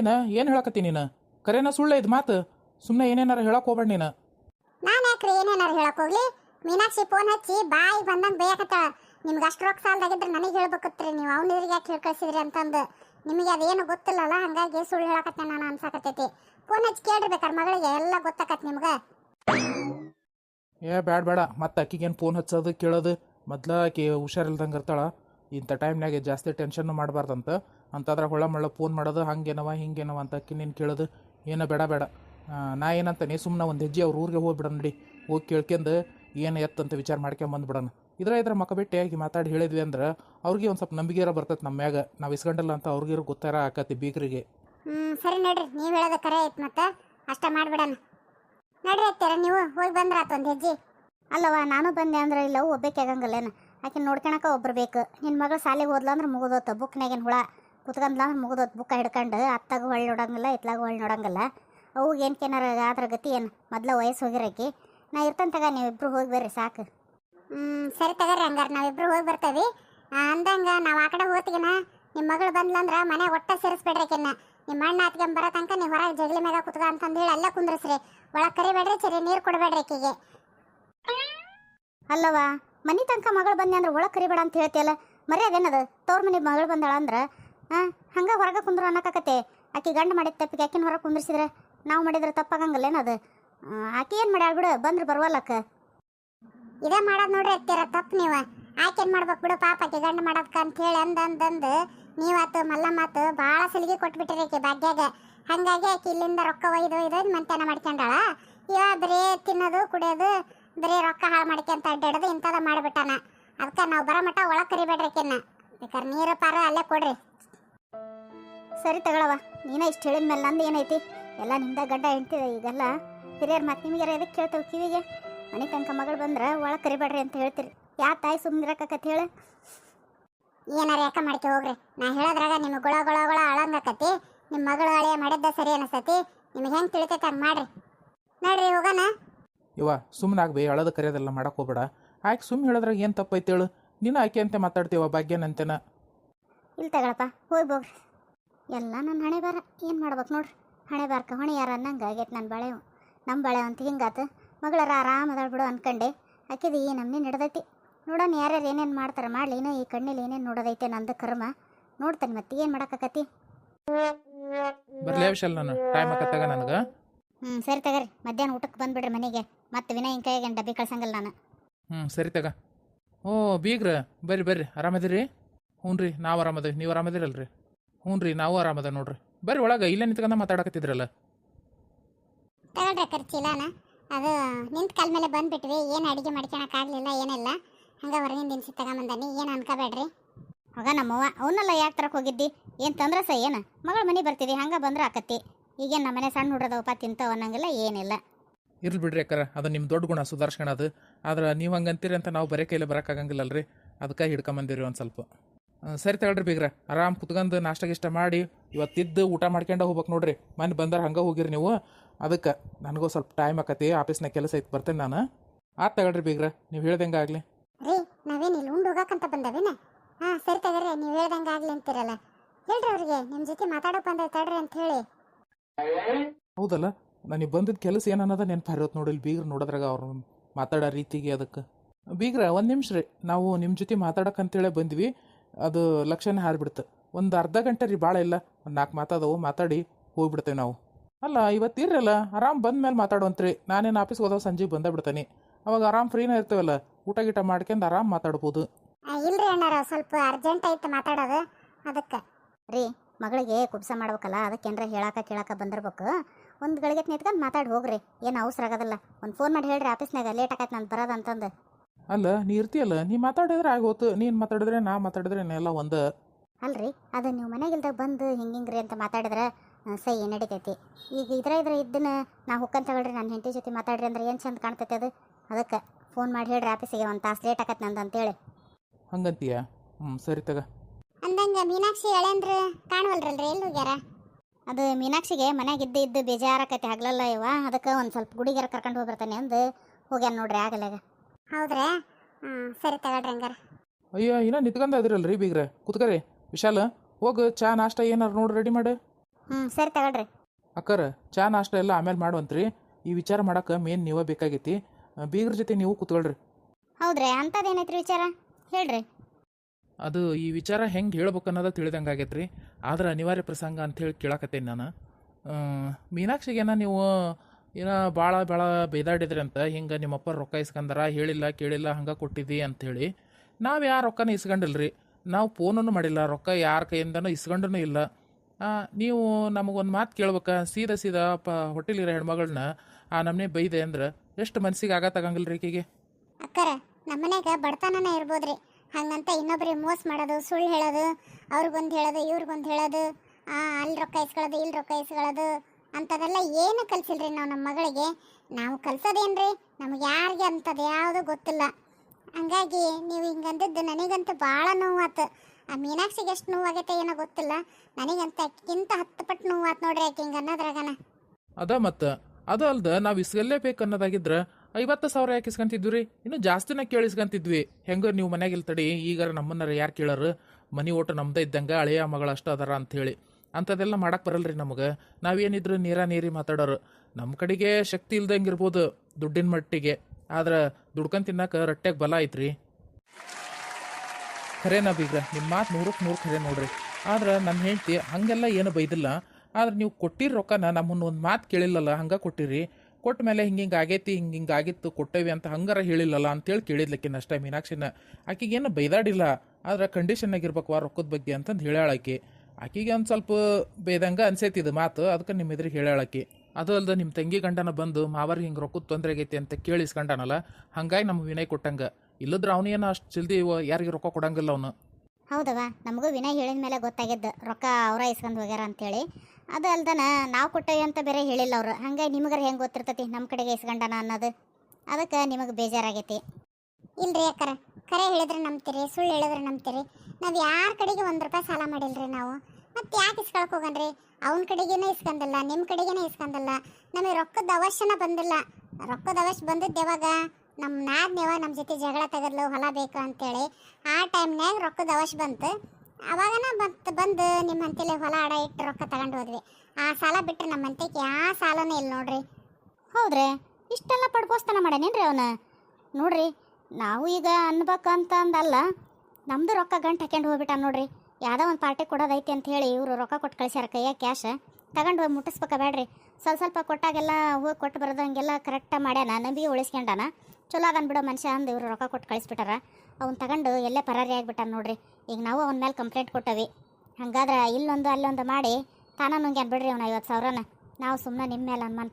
ಏನ? ಏನು ಹೇಳಕತ್ತಿ ನೀನು? ಕರೆನ ಸುಳ್ಳ ಇದು ಮಾತು? ಸುಮ್ಮನೆ ಏನೇನಾರ ಹೇಳಕ್ ಹೋಗ್ಬೇಡ ನೀನು. ನಾನು ಯಾಕ್ರಿ ಏನೇನಾರು ಹೇಳಕ್ ಹೋಗ್ಲಿ? ಮೀನಾಕ್ಷಿ ಫೋನ್ ಹಚ್ಚಿ ಬಾಯಿ ಬಂದಂಗೆ ಬೇಯಕತ್ತಾಳ. ನಿಮ್ಗೆ ಅಷ್ಟು ರೊಕ್ಕ ಸಾಲದಾಗಿದ್ರೆ ನನಗೆ ಹೇಳ್ಬೇಕತ್ರಿ. ನೀವು ಅವ್ನಿದ್ರಿಗೆ ಯಾಕೆ ಹೇಳಿ ಕಳ್ಸಿದ್ರಿ ಅಂತಂದು. ನಿಮಗೆ ಅದೇನು ಗೊತ್ತಿಲ್ಲಲ್ಲ? ಹಂಗಾಗಿ ಸುಳ್ಳು ಹೇಳಕತ್ತೆ ನಾನು ಅನ್ಸಕತ್ತೈತಿ. ಫೋನ್ ಹಚ್ಚಿ ಕೇಳ್ರಿ ಬೇಕಾರೆ ಮಗಳಿಗೆ? ಎಲ್ಲ ಗೊತ್ತಾಕತ್ ನಿಮ್ಗೆ. ಏ ಬೇಡ ಬೇಡ ಮತ್ತೆ ಆಕಿಗೇನು ಫೋನ್ ಹಚ್ಚೋದು ಕೇಳೋದು? ಮೊದ್ಲ ಆಕಿ ಹುಷಾರಿಲ್ದಂಗೆ ಇರ್ತಾಳ. ಇಂಥ ಟೈಮ್ನಾಗೆ ಜಾಸ್ತಿ ಟೆನ್ಷನ್ ಮಾಡಬಾರ್ದಂತ. ಅಂತಂದ್ರೆ ಹೊಳ ಮಳ್ಳ ಫೋನ್ ಮಾಡೋದು, ಹಂಗೇನವ, ಹಿಂಗೇನವ ಅಂತ ನೀನು ಕೇಳೋದು, ಏನೋ ಬೇಡ ಬೇಡ. ನಾ ನಾ ಸುಮ್ಮನೆ ಒಂದು ಹೆಜ್ಜೆ ಅವ್ರ ಊರಿಗೆ ಹೋಗ್ಬಿಡೋಣ ನಡಿ. ಹೋಗಿ ಕೇಳ್ಕೊಂಡು ಏನು ಎತ್ತಂತ ವಿಚಾರ ಮಾಡ್ಕೊಂಡು ಬಂದ್ಬಿಡೋಣ. ಇದ್ರ ಇದ್ರ ಮಕ್ಕ ಭೇಟಿಯಾಗಿ ಮಾತಾಡಿ ಹೇಳಿದ್ವಿ ಅಂದ್ರೆ, ಅವ್ರಿಗೆ ಒಂದು ಸ್ವಲ್ಪ ನಂಬಿಕೆ ಇರೋ ಬರ್ತೈತೆ ನಮ್ಮ ಮ್ಯಾಗ. ನಾವು ಇಸ್ಕೊಂಡಲ್ಲ ಅಂತ ಅವ್ರಿಗಿರೋ ಗೊತ್ತಾರ ಆಕತಿ ಬೀಗರಿಗೆ. ಸರಿ ನೋಡ್ರಿ. ನೀವು ಹೇಳೋದು ಕರೆ ಐತೆ ಮತ್ತೆ ಅಷ್ಟ ಮಾಡ್ಬಿಡಣ. ನೋಡ್ರಿ ಅತ್ತೀರ, ನೀವು ಹೋಗಿ ಬಂದ್ರಾತು ಒಂದು ಹೆಜ್ಜೆ. ಅಲ್ಲವ ನಾನು ಬಂದೆ ಅಂದ್ರೆ ಇಲ್ಲ ಒಬ್ಬಕ್ಕೆ ಆಗಂಗಿಲ್ಲೇನು? ಆಕೆ ನೋಡ್ಕೊಳಕ ಒಬ್ರು ಬೇಕು. ನಿನ್ನ ಮಗಳು ಶಾಲೆಗೆ ಹೋದ್ಲ ಅಂದ್ರೆ ಮುಗಿದೋತ. ಬುಕ್ನಾಗೇನು ಹುಳ. ಕುತ್ಕೊಂಡ್ಲ ಅಂದ್ರೆ ಮುಗಿದೋತು. ಬುಕ್ಕ ಹಿಡ್ಕೊಂಡು ಅತ್ತಾಗ ಹೊಳ್ಳಿ ನೋಡಂಗಿಲ್ಲ ಇತ್ಲಾಗ ಹೊಳ್ಳಿ ನೋಡಂಗಿಲ್ಲ. ಅವು ಏನ್ಕೇನಾರ ಆದ್ರ ಗತಿ ಏನು? ಮೊದಲ ವಯಸ್ಸು ಹೋಗಿರಕಿ. ನಾ ಇರ್ತಂತ ತಗ ನೀವಿಬ್ರು ಹೋಗಿ ಬರ್ರಿ ಸಾಕು. ಹ್ಞೂ ಸರಿ ತಗರಿ ಹಂಗಾರೆ. ನಾವಿಬ್ರು ಹೋಗಿ ಬರ್ತೇವಿ. ಅಂದಂಗ ನಾವು ಆ ಕಡೆ ಹೋಗ್ತಿಗಿನ. ನಿಮ್ಮ ಮಗಳು ಬಂದ್ಲಂದ್ರೆ ಮನೆ ಒಟ್ಟ ಸೇರಿಸ್ಬೇಡ್ರಿ ಆಕಿನ್ನ. ನಿಮ್ಮ ಅಣ್ಣ ಆತ್ಗೆ ಬರೋ ತನಕ ನೀವು ಹೊರಗೆ ಜಗಲಿ ಮ್ಯಾಗ ಕುತ್ಕ ಅಂತಂದು ಹೇಳಿ ಅಲ್ಲೇ ಕುಂದ್ರಸ್ರಿ. ಒಳಗೆ ಕರಿಬೇಡ್ರಿ ಸರಿ ನೀರು ಕೊಡಬೇಡ್ರಿ ಆಕಿಗೆ. ಅಲ್ಲವ ಮನೆ ತನಕ ಮಗಳು ಬಂದೆ ಅಂದ್ರೆ ಒಳಗೆ ಕರಿಬೇಡ ಅಂತ ಹೇಳ್ತಿಯಲ್ಲ ಮರ್ಯಾದೇನದು ತೋರ್ ಮನೆ ಮಗಳು ಬಂದಾಳ ಅಂದ್ರೆ? ಹಾಂ ಹಂಗೆ ಹೊರಗೆ ಕುಂದ್ರು ಅನ್ನಕತ್ತೆ ಆಕೆ ಗಂಡು ಮಾಡಿದ ತಪ್ಪಿಗೆ ಆಕಿನ ಹೊರಗೆ ಕುಂದ್ರಿಸಿದ್ರೆ ನಾವು ಮಾಡಿದ್ರೆ ತಪ್ಪಾಗಂಗಲ್ಲೇನದು ಆಕೆ ಏನು ಮಾಡ್ಯಾಳ ಬಿಡು, ಬಂದ್ರೆ ಬರುವಲ್ಲಕ್ಕ ಇದೇ ಮಾಡೋದು ನೋಡ್ರಿ ಅತ್ತೀರ, ತಪ್ಪು ನೀವು. ಏನು ಮಾಡ್ಬೇಕು ಬಿಡು ಪಾಪ, ಆಕೆ ಗಂಡು ಮಾಡದ್ಕ ಅಂತ ಹೇಳಿ ಅಂದ್ ಅಂದ್ ಅಂದ್ ನೀವಾತು ಮಲ್ಲಮ್ಮಾತು ಭಾಳ ಸಲಿಗೆ ಕೊಟ್ಬಿಟ್ಟಿರಿ ಆಕೆ ಭಾಗ್ಯಾಗ. ಹಂಗಾಗಿ ಆಕೆ ಇಲ್ಲಿಂದ ರೊಕ್ಕ ಒಯ್ದು ಒಯ್ದು ಮಂತನ ಮಾಡ್ಕೊಂಡಾಳ ಇವಾಗ ಬರೀ ತಿನ್ನೋದು, ಕುಡಿಯೋದು ಬರೀ ರೊಕ್ಕ ಹಾಳು ಮಾಡ್ಕೊಂತ ಅಡ್ಡಾಡೋದು ಇಂಥದ ಮಾಡಿಬಿಟ್ಟಾನ. ಅದಕ್ಕೆ ನಾವು ಬರೋ ಮಟ್ಟ ಒಳಗೆ ಕರಿಬೇಡ್ರಿ ಕಿನ್ನ ಬೇಕಾದ್ರೆ ನೀರು, ಪಾರ ಅಲ್ಲೇ ಕೊಡ್ರಿ. ಸರಿ ತಗೊಳವ ನೀನ ಇಷ್ಟು ಹೇಳಿದ ಮೇಲೆ ನಂದು ಏನೈತಿ? ಎಲ್ಲ ನಿಂದ ಗಡ್ಡ ಹೆಂಡ್ತಿದೆ ಈಗೆಲ್ಲ. ಹಿರಿಯರ್ ಮತ್ತೆ ನಿಮಗ್ಯಾರ ಎದಕ್ಕೆ ಕೇಳ್ತಾವ ಕಿವಿಗೆ? ಮನೆ ತನಕ ಮಗಳು ಬಂದ್ರೆ ಒಳಗೆ ಕರಿಬೇಡ್ರಿ ಅಂತ ಹೇಳ್ತೀರಿ. ಯಾ ತಾಯಿ ಸುಮ್ಮನಿರಕತ್ತೆ ಹೇಳು? ಏನಾರ ಯಾಕ ಮಾಡ್ಕೆ ಹೋಗ್ರಿ? ನಾ ಹೇಳೋದ್ರಾಗ ನಿಮ್ಮ ಗುಳ ಗುಳ ಗುಳ ಅಳಂಗಕತಿ ನಿಮ್ಮ ಮಗಳು ಹಳೆಯ ಮಾಡಿದ್ದ ಸರಿ ಅನಿಸ್ತತಿ. ನಿಮಗೆ ಹೆಂಗೆ ತಿಳಿತೈತೆ ಹಂಗೆ ಮಾಡ್ರಿ. ನೋಡ್ರಿ ಹೋಗೋಣ. ಇವ ಸುಮ್ಮನೆ ಆಗ್ಬೇ ಅಳದ ಕರೆಯೋದೆಲ್ಲ ಮಾಡಕ್ಕೆ ಹೋಗ್ಬೇಡ. ಆಕೆ ಸುಮ್ಮನೆ ಹೇಳಿದ್ರಾಗ ಏನು ತಪ್ಪೈತೇಳು ನೀನು ಆಕೆ ಅಂತ ಮಾತಾಡ್ತೀವ ಭಾಗ್ಯನಂತೆನ ಇಲ್ಲಿ ತಗೊಳಪ್ಪ ಹೋಗಿ ಹೋಗ್ರಿ ಎಲ್ಲ ನನ್ನ ಹಣೆ ಬಾರ ಏನು ಮಾಡ್ಬೇಕು ನೋಡ್ರಿ? ಹಣೆ ಬಾರ್ಕ ಹೊಣೆ ಯಾರ ಅನ್ನಂಗೆ ಆಗೈತೆ ನನ್ನ ಬಳೆ ನಮ್ಮ ಬಳೆ ಅಂತ ಹಿಂಗಾತು. ಮಗಳರ ಆರಾಮ ಬಿಡು ಅನ್ಕಂಡೆ. ಆಕಿದು ಈ ನಮ್ಮನೆ ನಡೆದೈತಿ. ನೋಡೋಣ ಯಾರ್ಯಾರು ಏನೇನು ಮಾಡ್ತಾರೆ ಮಾಡಲಿ ಈ ಕಣ್ಣಲ್ಲಿ ಏನೇನು ನೋಡೋದೈತೆ ನಂದು ಕರ್ಮ. ನೋಡ್ತಾನೆ ಮತ್ತೆ ಏನು ಮಾಡೋಕ್ಕಾಕತಿ ಬರ್ಲೇ ವಿಶಲ್ ನಾನು. ಟೈಮ್ ಆಗತ್ತಾಗ ನನಗೆ. ಹ್ಞೂ ಸರಿ ತಗರಿ. ಮಧ್ಯಾಹ್ನ ಊಟಕ್ಕೆ ಬಂದ್ಬಿಡ್ರಿ ಮನೆಗೆ. ಮತ್ತೆ ವಿನಯ್ ಕೈಗೆ ಡಬ್ಬಿ ಕಳ್ಸಂಗಲ್ಲ ನಾನು. ಹ್ಞೂ ಸರಿ ತಗ. ಓ ಬೀಗ್ರ ಬರ್ರಿ ಬರ್ರಿ. ಆರಾಮದಿರಿ? ಹ್ಞೂ ರೀ ನಾವು ಆರಾಮದೇವಿ. ನೀವು ಆರಾಮದಿರಲ್ರಿ? ಹ್ಞೂ ರೀ ನಾವು ಆರಾಮದ ನೋಡ್ರಿ. ಬರ್ರಿ ಒಳಗೆ ಇಲ್ಲೇ ನಿಂತ್ಕೊಂಡ ಮಾತಾಡಕತ್ತಿದ್ರಲ್ಲ. ತಗೊಳ್ರಿ ಖರ್ಚಿಲ್ಲನ ಅದು ನಿಂತ ಕಾಲ ಮೇಲೆ ಬಂದ್ಬಿಟ್ವಿ. ಏನು ಅಡಿಗೆ ಮಾಡ್ಕೊಳಕ್ಕಾಗಲಿಲ್ಲ ಏನಿಲ್ಲ. ಹಂಗೆ ಹೊರಗಿನ ದಿನಸಿ ತಗೊಂಬಂದಾನಿ. ಏನು ಅನ್ಕೋಬೇಡ್ರಿ? ಆಗ ನಮ್ಮವ್ವ. ಅವನ್ನೆಲ್ಲ ಯಾಕೆ ತರಕ್ಕೆ ಹೋಗಿದ್ದಿ? ಏನು ತೊಂದ್ರೆ ಸ ಏನು? ಮಗಳ ಮನೆ ಬರ್ತೀವಿ ಹಂಗೆ ಬಂದ್ರೆ ಆಕತಿ ಈಗೇನು ನಮ್ಮ ಮನೆ ಸಣ್ಣ ಹುಡ್ರದವಪ್ಪ ತಿಂತಾವ ಅನ್ನಂಗಿಲ್ಲ ಏನಿಲ್ಲ. ಇರ್ಲಿ ಬಿಡ್ರಿ ಅಕ್ಕರ ಅದು ನಿಮ್ಮ ದೊಡ್ಡ ಗುಣ ಸುಧಾರ್ಸ್ಕೊಳದು ಆದ್ರೆ ನೀವು ಹಂಗಂತೀರಿ ಅಂತ ನಾವು ಬರೀ ಕೈಲಿ ಬರೋಕ್ಕಾಗಂಗಿಲ್ಲಲ್ರಿ ಅದಕ್ಕೆ ಹಿಡ್ಕೊಂಬಂದಿರಿ ಒಂದು ಸ್ವಲ್ಪ. ಸರಿ ತಗೊಳ್ರಿ ಬೀಗ್ರ ಆರಾಮ್ ಕುತ್ಕೊಂಡು ನಾಷ್ಟ ಇಷ್ಟ ಮಾಡಿ ಇವತ್ತಿದ್ದು ಊಟ ಮಾಡ್ಕೊಂಡ ಹೋಗ್ಬೇಕು ನೋಡ್ರಿ. ಮನೆ ಬಂದ್ರೆ ಹಂಗೆ ಹೋಗಿರಿ ನೀವು. ಅದಕ್ಕೆ ನನಗೂ ಸ್ವಲ್ಪ ಟೈಮ್ ಆಕತಿ ಆಫೀಸ್ನಾಗ ಕೆಲಸ ಐತೆ ಬರ್ತೇನೆ ನಾನು. ಆತ್ ತಗೊಳ್ರಿ ಬೀಗ್ರ ನೀವು ಹೇಳ್ದಂಗೆ ಆಗಲಿ. ರೀ ನಾವೇನು ಇಲ್ಲಿ ಉಂಡು ಹೋಗಕ್ಕಂತ ಬಂದವೇನ? ಹಾಂ ಸರಿ ತಗೋರಿ ನೀವು ಹೇಳ್ದಂಗೆ ಆಗ್ಲಿ ಅಂತೀರಲ್ಲ. ಹೇಳ್ರಿ ಅವ್ರಿಗೆ ನಿಮ್ಮ ಜೊತೆ ಮಾತಾಡೋಕೆ ಬಂದ ತಡ್ರಿ ಅಂತ ಹೇಳಿ. ಹೌದಲ್ಲ? ನನಗೆ ಬಂದಿದ್ದ ಕೆಲಸ ಏನನ್ನದ ನೆನಪು ನೋಡಿ ಇಲ್ಲಿ ಬೀಗ್ರ ನೋಡಿದ್ರಾಗ ಅವ್ರು ಮಾತಾಡೋ ರೀತಿಗೆ ಅದಕ್ಕೆ. ಬೀಗ್ರ, ಒಂದು ನಿಮಿಷ ರೀ. ನಾವು ನಿಮ್ಮ ಜೊತೆ ಮಾತಾಡೋಕ್ಕಂತೇಳಿ ಬಂದ್ವಿ. ಅದು ಲಕ್ಷನೇ ಹಾರಿಬಿಡ್ತು. ಒಂದು ಅರ್ಧ ಗಂಟೆ ರೀ ಭಾಳ ಇಲ್ಲ. ಒಂದು ನಾಲ್ಕು ಮಾತಾದವು ಮಾತಾಡಿ ಹೋಗ್ಬಿಡ್ತೇವೆ ನಾವು. ಅಲ್ಲ ಇವತ್ತು ಇರಲ್ಲ ಆರಾಮ್ ಬಂದ ಮೇಲೆ ಮಾತಾಡುವಂತ್ರಿ ನಾನೇನು ಆಫೀಸ್ಗೆ ಹೋದಾಗ ಸಂಜೆ ಬಂದೇ ಬಿಡ್ತೇನೆ. ಅವಾಗ ಆರಾಮ್ ಫ್ರೀನೇ ಇರ್ತೇವಲ್ಲ. ಊಟ ಗೀಟ ಮಾಡ್ಕೊಂಡು ಆರಾಮ್ ಮಾತಾಡ್ಬೋದು. ಸ್ವಲ್ಪ ಅರ್ಜೆಂಟ್ ಐತೆ ಮಾತಾಡೋದು. ಅದಕ್ಕೆ. ರೀ ಮಗಳಿಗೆ ಕುಬ್ಸ ಮಾಡ್ಬೇಕಲ್ಲ ಅದಕ್ಕೆ ಏನಾರ ಹೇಳಾಕ ಕೇಳಾಕ ಬಂದಿರ್ಬೇಕು. ಒಂದು ಗಳಿಗೆ ನಿಂತ್ಕೊಂಡು ಮಾತಾಡಿ ಹೋಗ್ರಿ ಏನು ಅವಸರ ಆಗೋದಲ್ಲ. ಒಂದು ಫೋನ್ ಮಾಡಿ ಹೇಳ್ರಿ ಆಫೀಸ್ನಾಗ ಲೇಟ್ ಆಗತ್ತೆ ನಾನು ಬರೋದಂತಂದು ಅಲ್ಲ ನೀ ಇರ್ತೀಯಲ್ಲ ನೀ ಮಾತಾಡಿದ್ರೆ ಆಗೋತು ನೀನು ಮಾತಾಡಿದ್ರೆ ನಾ ಮಾತಾಡಿದ್ರೆ ಎಲ್ಲ ಒಂದು. ಅಲ್ರಿ ಅದು ನೀವು ಮನೆಗಿಲ್ದಾಗ ಬಂದು ಹಿಂಗೆ ಹಿಂಗೆ ರೀ ಅಂತ ಮಾತಾಡಿದ್ರೆ ಸೈ ನಡಿತೈತಿ. ಈಗ ಇದ್ರ ಇದ್ರ ಇದ್ದನ್ನ ನಾ ಹುಕ್ಕಂತ ತಗೊಳ್ರಿ ನನ್ನ ಹೆಂಡತಿ ಜೊತೆ ಮಾತಾಡ್ರಿ ಅಂದ್ರೆ ಏನು ಚಂದ ಕಾಣ್ತೈತೆ ಅದು. ಅದಕ್ಕೆ ಫೋನ್ ಮಾಡಿ ಹೇಳ್ರಿ ಆಫೀಸಿಗೆ ಒಂದು ತಾಸು ಲೇಟ್ ಆಗತ್ತೆ ನಂದು ಅಂತೇಳಿ. ಹಂಗಂತೀಯ? ಹ್ಞೂ ಸರಿ ತಗ. ಅಂದಂಗೆ ಮೀನಾಕ್ಷಿ ಎಳೆಂದ್ರ ಕಾಣವಲ್ರಲ್ರಿ ಎಲ್ಲಿ ಹೋಗ್ಯಾರ? ಅದು ಮೀನಾಕ್ಷಿಗೆ ಮನ್ಯಾಗ ಇದ್ದು ಇದ್ದು ಬೇಜಾರಕತಿ ಹಗ್ಲಲ್ಲ ಇವ. ಅದಕ್ಕೆ ಒಂದು ಸ್ವಲ್ಪ ಗುಡಿಗಾರ ಕರ್ಕೊಂಡು ಹೋಗ್ಬರ್ತಾನೆ ಅಂದು ಹೋಗ್ಯಾನ ನೋಡ್ರಿ ಆಗಲಾಗ. ಹೌದ್ರಾ? ಹಾಂ ಸರಿ ತಗೊಳ್ರಿ ಹಂಗಾರ. ಅಯ್ಯೋ ಇನ್ನೂ ನಿತ್ಕೊಂಡ ಅದಿರಲ್ರಿ ಬೀಗ್ರೆ. ಕುತ್ಕರಿ ವಿಶಾಲ ಹೋಗು ಚಾ ನಾಷ್ಟ ಏನಾರು ನೋಡಿ ರೆಡಿ ಮಾಡು. ಹ್ಞೂ ಸರಿ ತಗೊಳ್ರಿ. ಅಕ್ಕರ ಚಾ ನಾಷ್ಟ ಎಲ್ಲ ಆಮೇಲೆ ಮಾಡುವಂತ್ರಿ. ಈ ವಿಚಾರ ಮಾಡಕ್ಕೆ ಮೇನ್ ನೀವೇ ಬೇಕಾಗೈತಿ ಬೀಗ್ರ ಜೊತೆ ನೀವು ಕುತ್ಕೊಳ್ರಿ. ಹೌದ್ರಿ ಅಂಥದ್ದೇನೈತ್ರಿ ವಿಚಾರ? ಹೇಳ್ರಿ. ಅದು ಈ ವಿಚಾರ ಹೆಂಗೆ ಹೇಳ್ಬೇಕು ಅನ್ನೋದು ತಿಳಿದಂಗೆ ಆಗೈತೆ ರೀ ಆದ್ರೆ ಅನಿವಾರ್ಯ ಪ್ರಸಂಗ ಅಂಥೇಳಿ ಕೇಳಾಕತ್ತೇನೆ ನಾನು. ಮೀನಾಕ್ಷಿಗೆ ಮೀನಾಕ್ಷಿಗೇನ ನೀವು ಏನೋ ಭಾಳ ಭಾಳ ಬೇದಾಡಿದ್ರಿ ಅಂತ, ಹಿಂಗೆ ನಿಮ್ಮಪ್ಪ ರೊಕ್ಕ ಇಸ್ಕಂದಾರ, ಹೇಳಿಲ್ಲ, ಕೇಳಿಲ್ಲ, ಹಂಗೆ ಕೊಟ್ಟಿದ್ದಿ ಅಂಥೇಳಿ ನಾವು ಯಾರು ರೊಕ್ಕನ ಇಸ್ಕೊಂಡಿಲ್ರಿ? ನಾವು ಫೋನನ್ನು ಮಾಡಿಲ್ಲ, ರೊಕ್ಕ ಯಾರ ಕೈಯಿಂದನೂ ಇಸ್ಕೊಂಡೂ ಇಲ್ಲ. ನೀವು ನಮಗೊಂದು ಮಾತು ಕೇಳ್ಬೇಕಾ, ಸೀದಾ ಸೀದಾ ಪ ಹೊಟ್ಟೆಲಿರೋ ಹೆಣ್ಮಗಳನ್ನ ಆ ನಮ್ಮನೆ ಬೈದೆ ಅಂದ್ರೆ, ಎಷ್ಟು ಮನ್ಸಿಗೆ ತಗಂಗಿಲ್ಲ ರೀ ಈಕೆಗೆ? ಅಕ್ಕರ ನಮ್ಮನೆಗೆ ಬಡತನನೇ ಇರ್ಬೋದ್ರಿ. ಹಂಗಂತ ಇನ್ನೊಬ್ರಿಗೆ ಮೋಸ ಮಾಡೋದು, ಸುಳ್ಳು ಹೇಳೋದು, ಅವ್ರಿಗೊಂದು ಹೇಳೋದು, ಇವ್ರಿಗೊಂದು ಹೇಳೋದು ಅಲ್ಲಿ ರೊಕ್ಕ ಇಸ್ಕೊಳ್ಳೋದು ಇಲ್ಲಿ ರೊಕ್ಕ ಇಸ್ಕೊಳ್ಳೋದು ಅಂಥದ್ದೆಲ್ಲ ಏನು ಕಲ್ಸಿಲ್ರಿ ನಾವು ನಮ್ಮ ಮಗಳಿಗೆ? ನಾವು ಕಲ್ಸೋದೇನ್ರಿ? ನಮ್ಗೆ ಯಾರಿಗೆ ಅಂಥದ್ದು ಯಾವುದು ಗೊತ್ತಿಲ್ಲ. ಹಂಗಾಗಿ ನೀವು ಹಿಂಗಂದಿದ್ದು ನನಗಂತೂ ಭಾಳ ನೋವಾತು. ಆ ಮೀನಾಕ್ಷಿಗೆ ಎಷ್ಟು ನೋವಾಗೈತೆ ಏನೋ ಗೊತ್ತಿಲ್ಲ. ನನಗಂತ ಅಕ್ಕಿಂತ ಹತ್ತು ಪಟ್ಟು ನೋವಾತು ನೋಡ್ರಿ ಆಕೆ ಹಿಂಗೆ ಅನ್ನೋದ್ರಾಗನ. ಅದ ಮತ್ತು, ಅದ ಅಲ್ದ ನಾವು ಇಸ್ಕಲೇಬೇಕು ಅನ್ನೋದಾಗಿದ್ರೆ ಐವತ್ತು ಸಾವಿರ ಯಾಕೆ ಇಸ್ಕೊಂತಿದ್ವಿ ರೀ ಇನ್ನೂ ಜಾಸ್ತಿನ ಕೇಳಿಸ್ಕೊಂತಿದ್ವಿ. ಹೆಂಗ ನೀವು ಮನೆಗೆ ತಡಿ ಈಗ ನಮ್ಮನ್ನ ಯಾರು ಕೇಳರು? ಮನಿ ಓಟ ನಮ್ದೇ ಇದ್ದಂಗೆ ಹಳೆಯ ಮಗಳು ಅಷ್ಟು ಅದಾರ ಅಂಥೇಳಿ ಅಂಥದ್ದೆಲ್ಲ ಮಾಡಕ್ಕೆ ಬರಲ್ರಿ ನಮಗೆ. ನಾವೇನಿದ್ರು ನೀರ ನೀರಿ ಮಾತಾಡೋರು. ನಮ್ಮ ಕಡೆಗೆ ಶಕ್ತಿ ಇಲ್ದಂಗೆ ಇರ್ಬೋದು ದುಡ್ಡಿನ ಮಟ್ಟಿಗೆ. ಆದ್ರೆ ದುಡ್ಕೊಂಡು ತಿನ್ನಕ್ಕೆ ರಟ್ಟೆಗೆ ಬಲ ಐತ್ರಿ. ಖರೇನ ಬೀಗ್ರ ನಿಮ್ಮ ಮಾತು ನೂರಕ್ಕೆ ನೂರು ಖರೆ ನೋಡ್ರಿ. ಆದ್ರೆ ನನ್ನ ಹೆಂಡ್ತಿ ಹಾಗೆಲ್ಲ ಏನು ಬೈದಿಲ್ಲ. ಆದ್ರೆ ನೀವು ಕೊಟ್ಟಿರೋ ರೊಕ್ಕನ ನಮ್ಮನ್ನ ಒಂದು ಮಾತು ಕೇಳಿಲ್ಲಲ್ಲ, ಹಂಗೆ ಕೊಟ್ಟಿರಿ. ಕೊಟ್ಟ ಮೇಲೆ ಹಿಂಗೆ ಹಿಂಗೆ ಆಗೈತಿ, ಹಿಂಗೆ ಆಗಿತ್ತು, ಕೊಟ್ಟೇವಿ ಅಂತ ಹಂಗಾರ ಹೇಳಿಲ್ಲಲ್ಲ ಅಂತೇಳಿ ಕೇಳಿದ್ಲಕ್ಕಿನ ಅಷ್ಟೇ ಮೀನಾಕ್ಷಿನ. ಆಕಿಗೇನು ಬೈದಾಡಿಲ್ಲ, ಆದ್ರೆ ಕಂಡೀಷನ್ ಇರ್ಬೇಕು ಆ ರೊಕ್ಕದ ಬಗ್ಗೆ ಅಂತಂದು ಹೇಳಾಳಕಿ ಆಕಿಗೆ ಒಂದು ಸ್ವಲ್ಪ ಅನ್ಸೈತಿ ಇದು ಮಾತು ಅದಕ್ಕೆ ನಿಮ್ಮ ಎದುರಿಗೆ ಹೇಳಾಳಕಿ ಅದು ಅಲ್ಲದೆ ನಿಮ್ಮ ತಂಗಿ ಗಂಡನ ಬಂದು ಮಾವರ್ ಹಿಂಗೆ ರೊಕ್ಕದ ತೊಂದರೆ ಆಗೈತಿ ಅಂತ ಕೇಳಿಸ್ಕೊಂಡಾನಲ್ಲ, ಹಂಗಾಗಿ ನಮ್ಮ ವಿನಯ್ ಕೊಟ್ಟಂಗೆ. ಇಲ್ಲದ್ರೆ ಅವನೇನು ಅಷ್ಟು ಜಲ್ದಿ ಯಾರಿಗೆ ರೊಕ್ಕ ಕೊಡಂಗಿಲ್ಲ ಅವನು. ಹೌದವ ನಮಗೂ ವಿನಯ್ ಹೇಳಿದ ಮೇಲೆ ಗೊತ್ತಾಗಿದ್ದು, ರೊಕ್ಕ ಅವರ ಇಸ್ಕೊಂಡು ಹೋಗ್ಯಾರ ಅಂತೇಳಿ. ಅದು ಅಲ್ದನ ನಾವು ಕೊಟ್ಟೇವಿ ಅಂತ ಬೇರೆ ಹೇಳಿಲ್ಲ ಅವರು. ಹಂಗೆ ನಿಮಗರ ಹೆಂಗೆ ಗೊತ್ತಿರ್ತೈತಿ? ನಮ್ಮ ಕಡೆಗೆ ಇಸ್ಕೊಂಡನ ಅನ್ನೋದು. ಅದಕ್ಕೆ ನಿಮಗೆ ಬೇಜಾರಾಗೈತಿ. ಇಲ್ರಿ ಅಕ್ಕರ, ಕರೆ ಹೇಳಿದ್ರೆ ನಂಬ್ತೀರಿ, ಸುಳ್ಳು ಹೇಳಿದ್ರೆ ನಂಬ್ತೀರಿ. ನಾವು ಯಾರ ಕಡೆಗೆ ಒಂದು ರೂಪಾಯಿ ಸಾಲ ಮಾಡಿಲ್ರಿ ನಾವು. ಮತ್ತೆ ಯಾಕೆ ಇಸ್ಕೊಳಕ್ ಹೋಗನ್ರಿ? ಅವನ ಕಡೆಗೇನೆ ಇಸ್ಕೊಂಡಲ್ಲ ನಿಮ್ಮ ಕಡೆಗೇನೆ ಇಸ್ಕೊಂಡಲ್ಲ ನಮಗೆ ರೊಕ್ಕದ ಅವಶ್ಯನ ಬಂದಿಲ್ಲ. ರೊಕ್ಕದ ಅವಶ್ಯ ಬಂದಿದ್ದು ಯಾವಾಗ? ನಮ್ಮ ನಾದ್ನೇವ ನಮ್ಮ ಜೊತೆ ಜಗಳ ತೆಗದ್ಲು, ಹೊಲ ಬೇಕು ಅಂತೇಳಿ. ಆ ಟೈಮ್ನಾಗ ರೊಕ್ಕದ ಅವಶ್ಯ ಬಂತು. ಅವಾಗನ ಬಂತು, ಬಂದು ನಿಮ್ಮ ಹೊಲ ಅಡ ಇಟ್ಟು ರೊಕ್ಕ ತಗೊಂಡು ಹೋದ್ವಿ. ಆ ಸಾಲ ಬಿಟ್ಟರೆ ನಮ್ಮ ಹಂತಕ್ಕೆ ಯಾವ ಸಾಲನೇ ಇಲ್ಲ ನೋಡ್ರಿ. ಹೌದ್ರಿ? ಇಷ್ಟೆಲ್ಲ ಪಡ್ಕೋಸ್ತಾನ ಮಾಡ್ಯಾನೇನ್ರಿ ಅವನ? ನೋಡ್ರಿ, ನಾವು ಈಗ ಅನ್ಬೇಕು ಅಂತ ಅಂದಲ್ಲ ನಮ್ಮದು ರೊಕ್ಕ ಗಂಟು ಹಾಕ್ಯಂಡು ಹೋಗ್ಬಿಟ್ಟ ನೋಡ್ರಿ. ಯಾವುದೋ ಒಂದು ಪಾರ್ಟಿ ಕೊಡೋದೈತಿ ಅಂತ ಹೇಳಿ ಇವರು ರೊಕ್ಕ ಕೊಟ್ಟು ಕಳಿಸ್ಯಾರ ಕೈಯಾಗ ಕ್ಯಾಶ್ ತಗೊಂಡು ಹೋಗಿ ಮುಟ್ಟಿಸ್ಬೇಕ ಬೇಡ್ರಿ ಸ್ವಲ್ಪ ಸ್ವಲ್ಪ ಕೊಟ್ಟಾಗೆಲ್ಲ ಹೋಗಿ ಕೊಟ್ಟು ಬರೋದು ಹಂಗೆಲ್ಲ ಕರೆಕ್ಟಾಗಿ ಮಾಡ್ಯಾನ ನಂಬಿಗೆ ಉಳಿಸ್ಕೊಂಡಾನ ಚಲೋ ಅದನ್ ಬಿಡೋ ಮನುಷ್ಯ ಅಂದು ಇವರು ರೊಕ್ಕ ಕೊಟ್ಟು ಕಳಿಸ್ಬಿಟ್ಟಾರ. ಅವ್ನು ತಗೊಂಡು ಎಲ್ಲೇ ಪರಾರಿ ಆಗ್ಬಿಟ್ಟ ನೋಡ್ರಿ. ಈಗ ನಾವು ಅವನ ಮೇಲೆ ಕಂಪ್ಲೇಂಟ್ ಕೊಟ್ಟವಿ. ಹಂಗಾದ್ರೆ ಇಲ್ಲೊಂದು ಅಲ್ಲೊಂದು ಮಾಡಿ ತಾನ ನುಂಗ್ಯಾನ್ ಬಿಡ್ರಿ ಅವ್ನ ಐವತ್ತು ಸಾವಿರನ. ನಾವು ಸುಮ್ಮನೆ ನಿಮ್ಮ ಮೇಲೆ ಅನುಮಾನ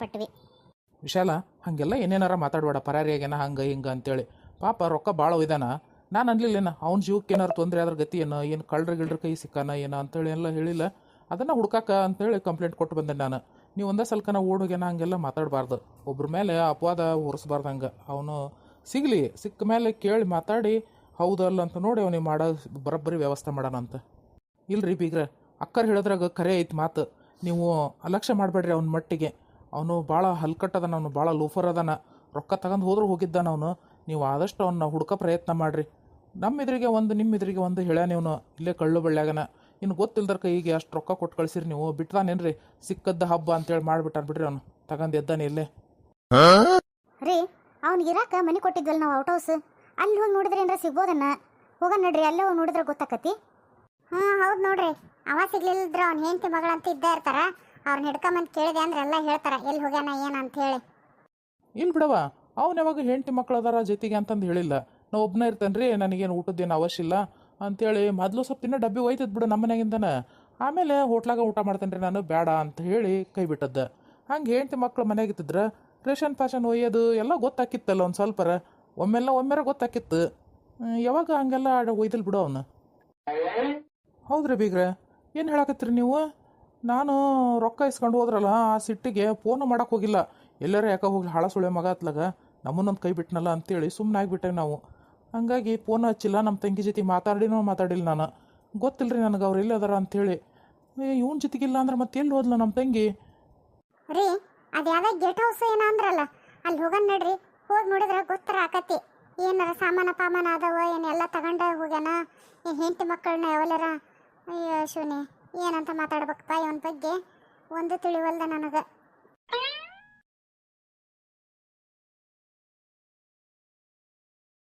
ವಿಶಾಲ, ಹಾಗೆಲ್ಲ ಏನೇನಾರ ಮಾತಾಡಬೇಡ. ಪರಾರಿ ಆಗ್ಯಾನ, ಹಂಗೆ, ಹಿಂಗೆ ಅಂತೇಳಿ. ಪಾಪ ರೊಕ್ಕ ಭಾಳ ಇದಾನ ನಾನು ಅನ್ಲಿಲ್ಲೇನ? ಅವ್ನ ಜೀವಕ್ಕೆ ಏನಾರು ತೊಂದರೆ ಆದ್ರ ಗತಿ ಏನು? ಏನು ಕಳ್ರ ಗಿಳ್ರ ಕೈ ಸಿಕ್ಕಾನ, ಏನೋ ಅಂತೇಳಿ ಎಲ್ಲ ಹೇಳಿಲ್ಲ. ಅದನ್ನು ಹುಡ್ಕಾಕ ಅಂತೇಳಿ ಕಂಪ್ಲೇಂಟ್ ಕೊಟ್ಟು ಬಂದೆ ನಾನು. ನೀವು ಒಂದೇ ಸಲ್ಕನ ಓಡೋಗ್ಯನ ಹಂಗೆಲ್ಲ ಮಾತಾಡಬಾರ್ದು. ಒಬ್ರ ಮೇಲೆ ಅಪವಾದ ಹೊರಿಸ್ಬಾರ್ದು ಹಂಗೆ ಅವನು ಸಿಗಲಿ ಸಿಕ್ಕ ಮೇಲೆ ಕೇಳಿ ಮಾತಾಡಿ, ಹೌದಲ್ಲ ಅಂತ ನೋಡಿ ಅವನಿಗೆ ಮಾಡೋ ಬರೋಬ್ಬರಿ ವ್ಯವಸ್ಥೆ ಮಾಡೋಣ ಅಂತ. ಇಲ್ರಿ ಬೀಗ್ರ, ಅಕ್ಕರ್ ಹೇಳಿದ್ರಾಗ ಕರೆ ಐತೆ ಮಾತು. ನೀವು ಅಲಕ್ಷ್ಯ ಮಾಡಬೇಡ್ರಿ ಅವ್ನ ಮಟ್ಟಿಗೆ. ಅವನು ಭಾಳ ಹಲ್ಕಟ್ಟದನ, ಅವನು ಭಾಳ ಲೂಫರ್ ಅದಾನ. ರೊಕ್ಕ ತಗೊಂಡು ಹೋದ್ರೂ ಹೋಗಿದ್ದಾನ ಅವನು. ನೀವು ಆದಷ್ಟು ಅವನ್ನ ಹುಡ್ಕೋ ಪ್ರಯತ್ನ ಮಾಡಿರಿ. ನಮ್ಮ ಎದುರಿಗೆ ಒಂದು ನಿಮ್ಮ ಎದುರಿಗೆ ಒಂದು ಹೇಳ್ಯಾನಿವನು ಇಲ್ಲೇ ಕಳ್ಳು ಬಳ್ಳ್ಯಾಗನ. ಇನ್ನು ಗೊತ್ತಿಲ್ದರ ಕೈಗೆ ಅಷ್ಟು ರೊಕ್ಕ ಕೊಟ್ಟು ಕಳಿಸಿರಿ ನೀವು. ಬಿಟ್ಟಾನೇನ್ರಿ ಸಿಕ್ಕದ್ದ ಹಬ್ಬ ಅಂತೇಳಿ ಮಾಡ್ಬಿಟ್ಟಾನ ಬಿಡ್ರಿ ಅವನು. ತಗೊಂಡು ಎದ್ದಾನೆ ಇಲ್ಲೇ. ರೀ ಅವ್ನಿಗೆ ಇರಾಕ ಮನೆ ಕೊಟ್ಟಿದ್ವಲ್ಲ ನಾವು ಔಟ್ ಹೌಸ್. ಅಲ್ಲಿ ಹೋಗಿ ನೋಡಿದ್ರೆ ಏನಾರ ಸಿಗ್ಬೋದನ್ನ? ಹೋಗೋಣ ನಡ್ರಿ ಅಲ್ಲೇ ಹೋಗಿ ನೋಡಿದ್ರೆ ಗೊತ್ತಾಕತಿ ಹ್ಞೂ ಹೌದು ನೋಡ್ರಿ. ಅವ ಸಿಗ್ಲಿಲ್ಲದ್ರ ಅವ್ನ ಹೆಂಡತಿ ಮಗಳಂತ ಇದ್ದೇ ಇರ್ತಾರ. ಅವ್ರನ್ನ ಹಿಡ್ಕೊಂಬಂದು ಕೇಳಿದೆ ಅಂದ್ರೆ ಎಲ್ಲ ಹೇಳ್ತಾರ ಎಲ್ಲಿ ಹೋಗ್ಯಾನ ಏನ ಅಂತ ಹೇಳಿ. ಇಲ್ಲಿ ಬಿಡವ ಅವ್ನು ಯಾವಾಗ ಹೆಂಡತಿ ಮಕ್ಳು ಅದಾರ ಜೊತೆಗೆ ಅಂತಂದು ಹೇಳಿಲ್ಲ. ನಾ ಒಬ್ಬನೇ ಇರ್ತೇನೆ ರೀ ನನಗೇನು ಊಟದ್ದೇನು ಅವಶ್ಯ ಇಲ್ಲ. ಅಂತೇಳಿ ಮೊದಲು ಸ್ವಲ್ಪ ತಿನ್ನೋ ಡಬ್ಬಿ ಒಯ್ತದ್ ಬಿಡು ನಮ್ಮ ಮನೆಗಿಂದನ. ಆಮೇಲೆ ಹೋಟ್ಲಾಗ ಊಟ ಮಾಡ್ತೇನೆ ರೀ ನಾನು ಬೇಡ ಅಂತ ಹೇಳಿ ಕೈ ಬಿಟ್ಟದ್ದು. ಹಂಗೆ ಹೆಂಡತಿ ಮಕ್ಳು ಮನೆಗಿತ್ತಿದ್ರೆ ರೇಷನ್ ಪಾಷನ್ ಒಯ್ಯೋದು ಎಲ್ಲ ಗೊತ್ತಾಕಿತ್ತಲ್ಲ ಒಂದು ಸ್ವಲ್ಪರ. ಒಮ್ಮೆಲ್ಲ ಒಮ್ಮೆರ ಗೊತ್ತಾಕಿತ್ತು. ಯಾವಾಗ ಹಂಗೆಲ್ಲ ಒಯ್ದಲ್ ಬಿಡು ಅವನು. ಹೌದ್ರಿ ಬೀಗ್ರೆ, ಏನು ಹೇಳಕತ್ತೀರಿ ನೀವು? ನಾನು ರೊಕ್ಕ ಇಸ್ಕೊಂಡು ಹೋದ್ರಲ್ಲ, ಆ ಸಿಟ್ಟಿಗೆ ಫೋನು ಮಾಡೋಕೆ ಹೋಗಿಲ್ಲ. ಎಲ್ಲರೂ ಯಾಕೆ ಹೋಗ್ಲಿ, ಹಾಳ ಸುಳೆ ಮಗ ಹತ್ಲಾಗ ನಮ್ಮನ್ನೊಂದು ಕೈ ಬಿಟ್ನಲ್ಲ ಅಂತೇಳಿ ಸುಮ್ಮನೆ ಆಗಿಬಿಟ್ಟೆ ನಾವು. ಹಂಗಾಗಿ ಫೋನ್ ಹಚ್ಚಿಲ್ಲ ನಮ್ಮ ತಂಗಿ ಜೊತೆ ಮಾತಾಡಿನೂ ಮಾತಾಡಿಲ್ಲ ನಾನು. ಗೊತ್ತಿಲ್ಲ ರೀ ನನಗೆ ಅವ್ರು ಎಲ್ಲದಾರ ಅಂಥೇಳಿ ಇವನ ಜೊತೆಗಿಲ್ಲ ಅಂದ್ರೆ ಮತ್ತೆ ಎಲ್ಲಿ ಹೋದ್ಲ ನಮ್ಮ ತಂಗಿ? ರೀ, ಅದು ಯಾವ್ದೋ ಗೇಟ್ ಹೌಸ್ ಏನಂದ್ರಲ್ಲ ಅಲ್ಲಿ ಹೋಗನ್ ನಡ್ರಿ, ಹೋಗಿ ನೋಡಿದ್ರೆ ಗೊತ್ತರ ಆಕತಿ. ಏನಾರ ಸಾಮಾನ ಪಾಮಾನ ಅದಾವ ಏನೆಲ್ಲ ತಗೊಂಡ ಹೋಗ್ಯಾನ ಹೆಂಡತಿ ಮಕ್ಕಳನ್ನ ಯಾವಲ್ಲಾರ ಅಯ್ಯೋ ಶಿವನಿ ಏನಂತ ಮಾತಾಡ್ಬೇಕಪ್ಪ ಇವನ ಬಗ್ಗೆ? ಒಂದು ತಿಳಿವಲ್ದ ನನಗೆ.